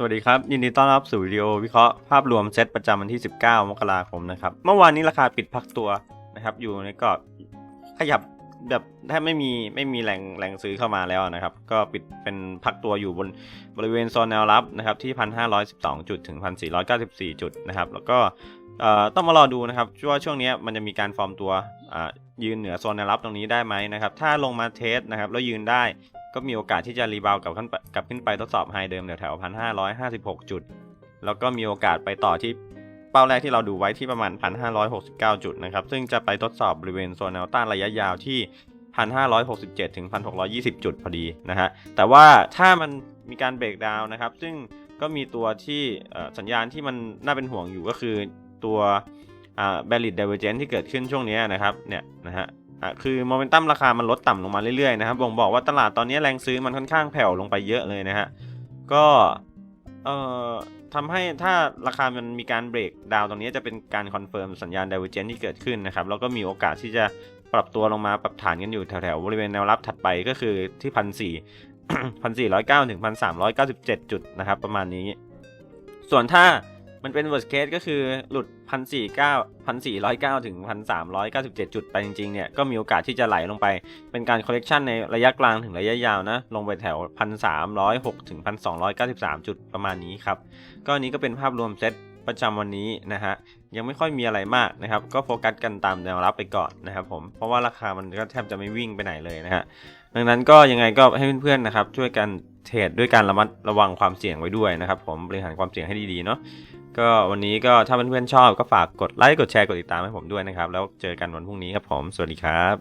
สวัสดีครับ ยินดีต้อนรับสู่วิดีโอวิเคราะห์ภาพรวมเซตประจำวันที่ 19 มกราคมนะครับ เมื่อวานนี้ราคาปิดพักตัวนะครับ อยู่ในกรอบขยับแบบแทบไม่มีไม่มีแหล่งแหล่งซื้อเข้ามาแล้วนะครับ ก็ปิดเป็นพักตัวอยู่บนบริเวณโซนแนวรับนะครับที่ 1,512 จุดถึง 1,494 จุดนะครับ แล้วก็ต้องมารอดูนะครับว่าช่วงนี้มันจะมีการฟอร์มตัวยืนเหนือโซนแนวรับตรงนี้ได้ไหมนะครับ ถ้าลงมาเทสนะครับแล้วยืนได้ ก็มีโอกาสที่จะรีบาวกลับขึ้นไปกลับขึ้นไปทดสอบไฮเดิมแถวๆพันห้าร้อยห้าสิบหกจุด แล้วก็มีโอกาสไปต่อที่เป้าแรกที่เราดูไว้ที่ประมาณพันห้าร้อยหกสิบเก้าจุดนะครับ ซึ่งจะไปทดสอบบริเวณโซนแนวต้านระยะยาวที่พันห้าร้อยหกสิบเจ็ดถึงพันหกร้อยี่สิบจุดพอดีนะฮะ แต่ว่าถ้ามันมีการเบรกดาวนะครับ ซึ่งก็มีตัวที่สัญญาณที่มันน่าเป็นห่วงอยู่ก็คือตัวอ่า valid divergence ที่เกิดขึ้นช่วงนี้นะครับ เนี่ยนะฮะ อะคือโมเมนตัมราคามันลดต่ำลงมาเรื่อยๆนะครับบ่งบอกว่าตลาดตอนนี้แรงซื้อมันค่อนข้างแผ่วลงไปเยอะเลยนะฮะก็เอ่อทำให้ถ้าราคามันมีการเบรกดาวน์ตรงนี้จะเป็นการคอนเฟิร์มสัญญาณ divergence ที่เกิดขึ้นนะครับแล้วก็มีโอกาสที่จะปรับตัวลงมาปรับฐานกันอยู่แถวๆบริเวณแนวรับถัดไปก็คือที่พันสี่พันสี่ร้อยเก้าถึงพันสามร้อยเก้าสิบเจ็ดจุดนะครับประมาณนี้ ส่วนถ้า มันเป็น worst case ก็คือหลุดพันสี่เก้าพันสี่ร้อยเก้าถึงพันสามร้อยเก้าสิบเจ็ดจุดไปจริงๆ เนี่ย ก็มีโอกาสที่จะไหลลงไป เป็นการ correction ในระยะกลางถึงระยะยาวนะ ลงไปแถวพันสามร้อยหกถึงพันสองร้อยเก้าสิบสามจุดประมาณนี้ครับ ก็นนี้ก็เป็นภาพรวมเซตประจำวันนี้นะฮะ ยังไม่ค่อยมีอะไรมากนะครับ ก็โฟกัสกันตามแนวรับไปก่อนนะครับผม เพราะว่าราคามันก็แทบจะไม่วิ่งไปไหนเลยนะฮะ ดังนั้นก็ยังไงก็ให้เพื่อนๆนะครับช่วยกันเทรดด้วยการระมัดระวังความเสี่ยงไว้ด้วยนะครับผมบริหารความเสี่ยงให้ดีๆเนาะ ก็วันนี้ก็ถ้าเพื่อนๆชอบก็ฝากกดไลค์กดแชร์กดติดตามให้ผมด้วยนะครับ แล้วเจอกันวันพรุ่งนี้ครับผม สวัสดีครับ